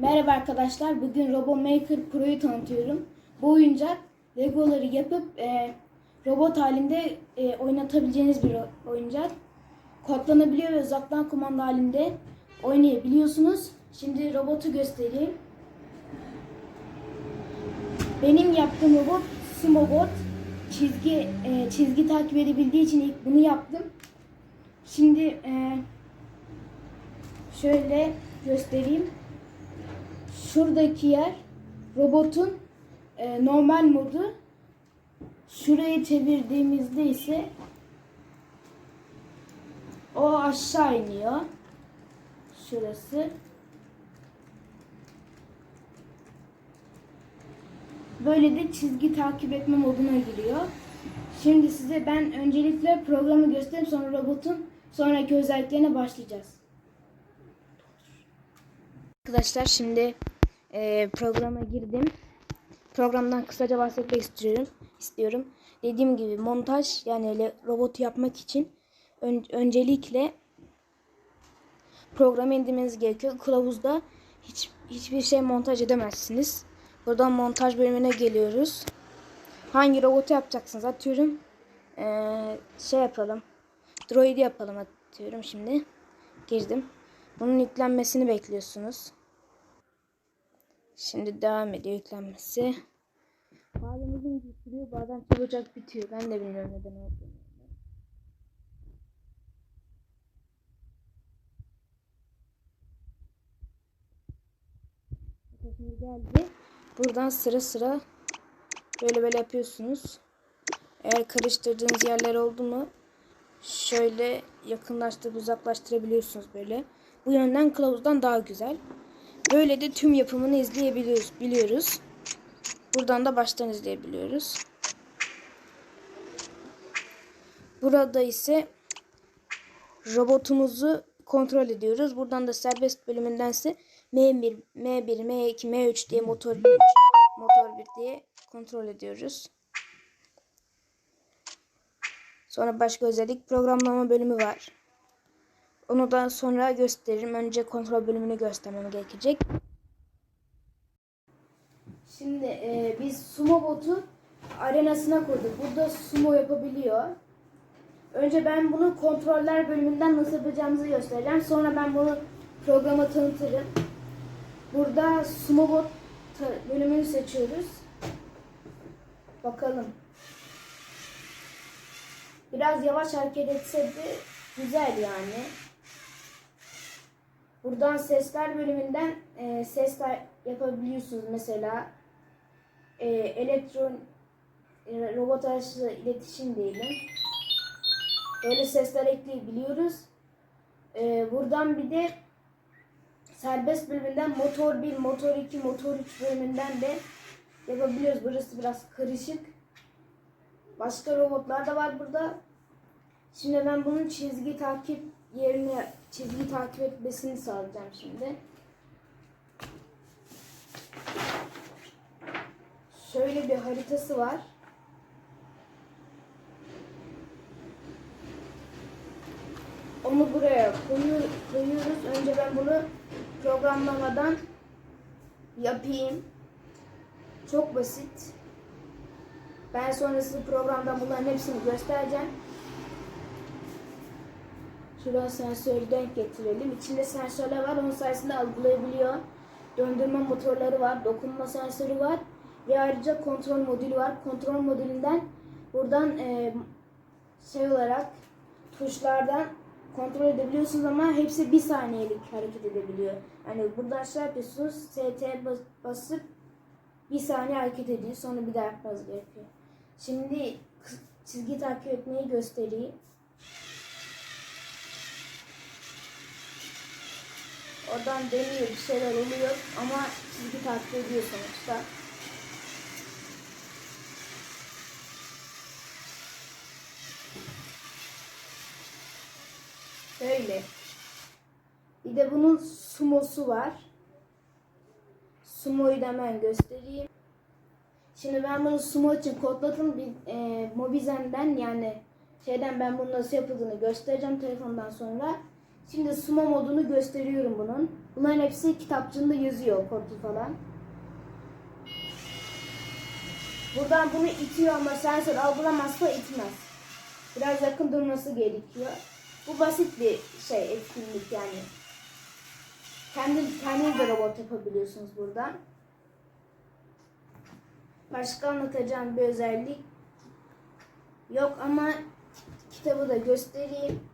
Merhaba arkadaşlar. Bugün RoboMaker Pro'yu tanıtıyorum. Bu oyuncak Legoları yapıp e, robot halinde e, oynatabileceğiniz bir oyuncak. Kodlanabiliyor ve uzaktan kumanda halinde oynayabiliyorsunuz. Şimdi robotu göstereyim. Benim yaptığım robot Sumobot. Çizgi e, çizgi takip edebildiği için ilk bunu yaptım. Şimdi e, şöyle göstereyim. Şuradaki yer robotun e, normal modu. Şurayı çevirdiğimizde ise o aşağı iniyor. Şurası. Böyle de çizgi takip etme moduna giriyor. Şimdi size ben öncelikle programı göstereyim sonra robotun sonraki özelliklerine başlayacağız. Arkadaşlar şimdi e, programa girdim. Programdan kısaca bahsetmek istiyorum. istiyorum. Dediğim gibi montaj yani robotu yapmak için ön- öncelikle programı indirmeniz gerekiyor. Kılavuzda hiç hiçbir şey montaj edemezsiniz. Buradan montaj bölümüne geliyoruz. Hangi robotu yapacaksınız? Atıyorum eee, şey yapalım. Droid'i yapalım atıyorum şimdi. Girdim. Bunun yüklenmesini bekliyorsunuz. Şimdi devam ediyor yüklenmesi. Bazen uzun sürüyor, bazen çabucak bitiyor. Ben de bilmiyorum neden olduğunu. Şimdi geldi. Buradan sıra sıra böyle böyle yapıyorsunuz. Eğer karıştırdığınız yerler oldu mu şöyle yakınlaştırıp uzaklaştırabiliyorsunuz böyle. Bu yönden kılavuzdan daha güzel. Böyle de tüm yapımını izleyebiliyoruz. Biliyoruz. Buradan da baştan izleyebiliyoruz. Burada ise robotumuzu kontrol ediyoruz. Buradan da serbest bölümündense M1, M1, M2, M3 diye motor 3, motor 1 diye kontrol ediyoruz. Sonra başka özellik programlama bölümü var. Onu da sonra gösteririm. Önce kontrol bölümünü göstermem gerekecek. Şimdi e, biz sumo botu arenasına koyduk. Burada sumo yapabiliyor. Önce ben bunu kontroller bölümünden nasıl yapacağımızı göstereceğim. Sonra ben bunu programa tanıtırım. Burada sumo bot bölümünü seçiyoruz. Bakalım. Biraz yavaş hareket etse de güzel yani. Buradan sesler bölümünden e, sesler yapabiliyorsunuz mesela. E, elektron e, robot araçlı iletişim diyelim. Böyle sesler ekleyebiliyoruz. E, buradan bir de serbest bölümünden motor 1, motor 2, motor 3 bölümünden de yapabiliyoruz. Burası biraz karışık. Başka robotlar da var burada. Şimdi ben bunun çizgi takip yerine çizgi takip etmesini sağlayacağım şimdi. Şöyle bir haritası var. Onu buraya koyu- koyuyoruz. Önce ben bunu programlamadan yapayım. Çok basit. Ben sonrasında programdan bunların hepsini göstereceğim. Şuradan sensörü denk getirelim. İçinde sensörler var. Onun sayesinde algılayabiliyor. Döndürme motorları var. Dokunma sensörü var. Ve ayrıca kontrol modülü var. Kontrol modülünden buradan e, şey olarak tuşlardan kontrol edebiliyorsunuz ama hepsi bir saniyelik hareket edebiliyor. Yani buradan şey yapıyorsunuz. ST bas- basıp bir saniye hareket ediyor. Sonra bir daha yapmanız gerekiyor. Şimdi çizgi takip etmeyi göstereyim. Oradan deniyor bir şeyler oluyor ama çizgi takip ediyor sonuçta. Böyle. Bir de bunun sumosu var. Sumo'yu da hemen göstereyim. Şimdi ben bunu sumo için kodladım. Bir, e, Mobizen'den yani şeyden ben bunu nasıl yapıldığını göstereceğim telefondan sonra. Şimdi sumo modunu gösteriyorum bunun. Bu Bunların hepsi kitapçığında yazıyor kodu falan. Buradan bunu itiyor ama sensör algılamazsa itmez. Biraz yakın durması gerekiyor. Bu basit bir şey etkinlik yani. Kendi kendiniz de robot yapabiliyorsunuz buradan. Başka anlatacağım bir özellik yok ama kitabı da göstereyim.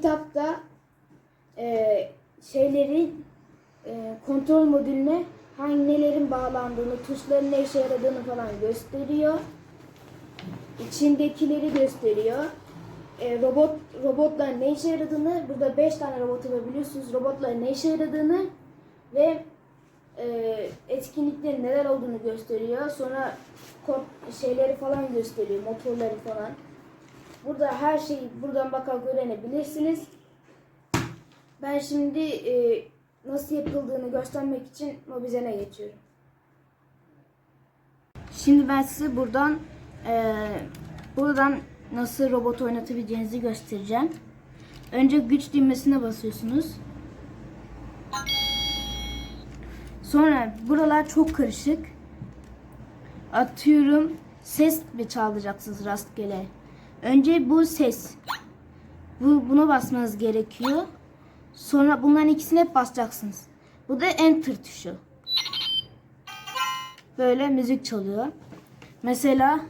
Kitapta e, şeylerin e, kontrol modülüne hangi nelerin bağlandığını, tuşların ne işe yaradığını falan gösteriyor. İçindekileri gösteriyor. E, robot robotlar ne işe yaradığını, burada 5 tane robot alabiliyorsunuz. Robotların ne işe yaradığını ve e, etkinliklerin neler olduğunu gösteriyor. Sonra şeyleri falan gösteriyor, motorları falan. Burada her şeyi buradan bakarak öğrenebilirsiniz. Ben şimdi e, nasıl yapıldığını göstermek için Mobizen'e geçiyorum. Şimdi ben size buradan e, buradan nasıl robot oynatabileceğinizi göstereceğim. Önce güç düğmesine basıyorsunuz. Sonra buralar çok karışık. Atıyorum ses mi çalacaksınız rastgele. Önce bu ses. Bu, buna basmanız gerekiyor. Sonra bunların ikisini hep basacaksınız. Bu da enter tuşu. Böyle müzik çalıyor. Mesela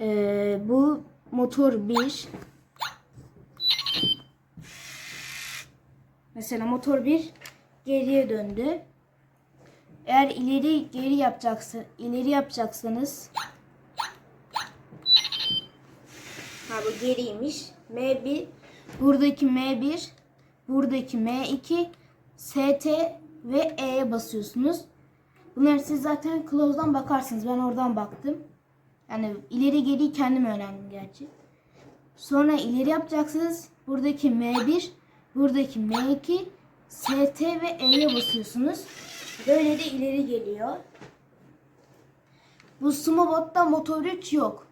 eee, bu motor 1. Mesela motor 1 geriye döndü. Eğer ileri geri yapacaksa ileri yapacaksanız Ha geriymiş. M1 buradaki M1 buradaki M2 ST ve E'ye basıyorsunuz. Bunları siz zaten Close'dan bakarsınız. Ben oradan baktım. Yani ileri geri kendim öğrendim gerçi. Sonra ileri yapacaksınız. Buradaki M1, buradaki M2, ST ve E'ye basıyorsunuz. Böyle de ileri geliyor. Bu Smobot'ta motor 3 yok.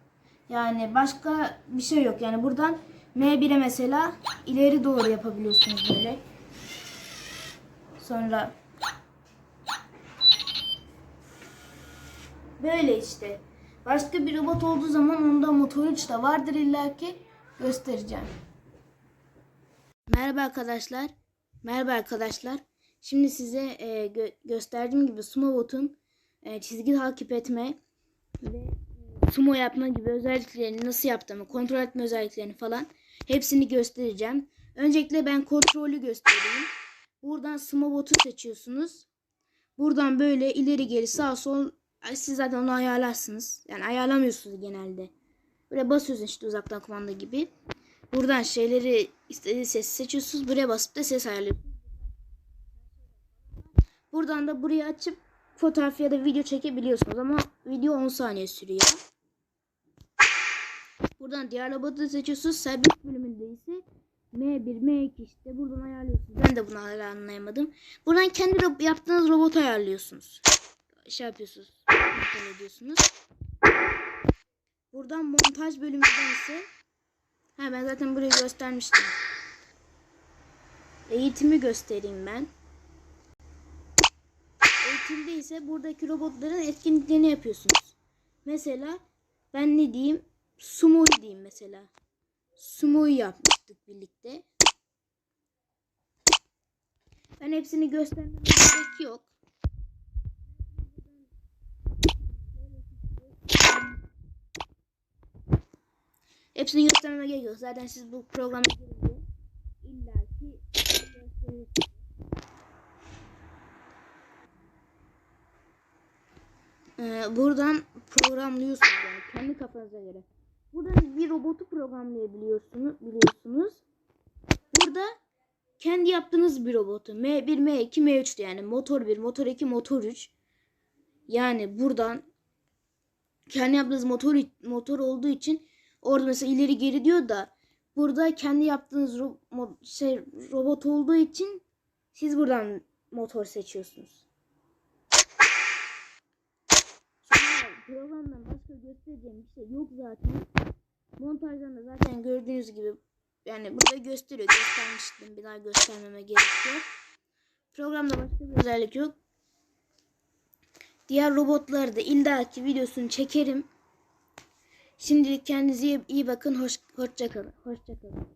Yani başka bir şey yok. Yani buradan M1'e mesela ileri doğru yapabiliyorsunuz böyle. Sonra böyle işte. Başka bir robot olduğu zaman onda motor 3 de vardır illaki göstereceğim. Merhaba arkadaşlar. Merhaba arkadaşlar. Şimdi size e, gö- gösterdiğim gibi Smobot'un e, çizgi takip etme ve sumo yapma gibi özelliklerini nasıl yaptığımı, kontrol etme özelliklerini falan hepsini göstereceğim. Öncelikle ben kontrolü göstereyim. Buradan Smobot'u seçiyorsunuz. Buradan böyle ileri geri sağ sol siz zaten onu ayarlarsınız. Yani ayarlamıyorsunuz genelde. Buraya basıyorsunuz işte uzaktan kumanda gibi. Buradan şeyleri istediği sesi seçiyorsunuz. Buraya basıp da ses ayarlıyorsunuz. Buradan da burayı açıp fotoğraf ya da video çekebiliyorsunuz ama video 10 saniye sürüyor. Buradan diğer robotu seçiyorsunuz. Serbest bölümünde ise M1, M2 işte buradan ayarlıyorsunuz. Ben de bunu hala anlayamadım. Buradan kendi ro- yaptığınız robotu ayarlıyorsunuz. Şey yapıyorsunuz. Kontrol ediyorsunuz. Buradan montaj bölümünden ise Ha ben zaten burayı göstermiştim. Eğitimi göstereyim ben. Eğitimde ise buradaki robotların etkinliklerini yapıyorsunuz. Mesela ben ne diyeyim? Sumo'yu diyeyim mesela. Sumo'yu yapmıştık birlikte. Ben hepsini göstermeme gerek yok. Hepsini göstermeme gerek yok. Zaten siz bu programa girince illaki gösterirsiniz. Ee, buradan programlıyorsunuz yani kendi kafanıza göre. Buradan bir robotu programlayabiliyorsunuz biliyorsunuz. Burada kendi yaptığınız bir robotu M1, M2, M3 yani motor 1, motor 2, motor 3. Yani buradan kendi yaptığınız motor motor olduğu için orada mesela ileri geri diyor da burada kendi yaptığınız ro- şey robot olduğu için siz buradan motor seçiyorsunuz. Sonra programdan başka göstereceğim bir şey yok zaten. Montajdan da zaten gördüğünüz gibi Yani burada gösteriyor. Göstermiştim. Bir daha göstermeme gerek yok. Programda başka bir özellik yok. Diğer robotları da illaki videosunu çekerim. Şimdilik kendinize iyi- bakın. Hoş, hoşça kalın. Hoşça kalın.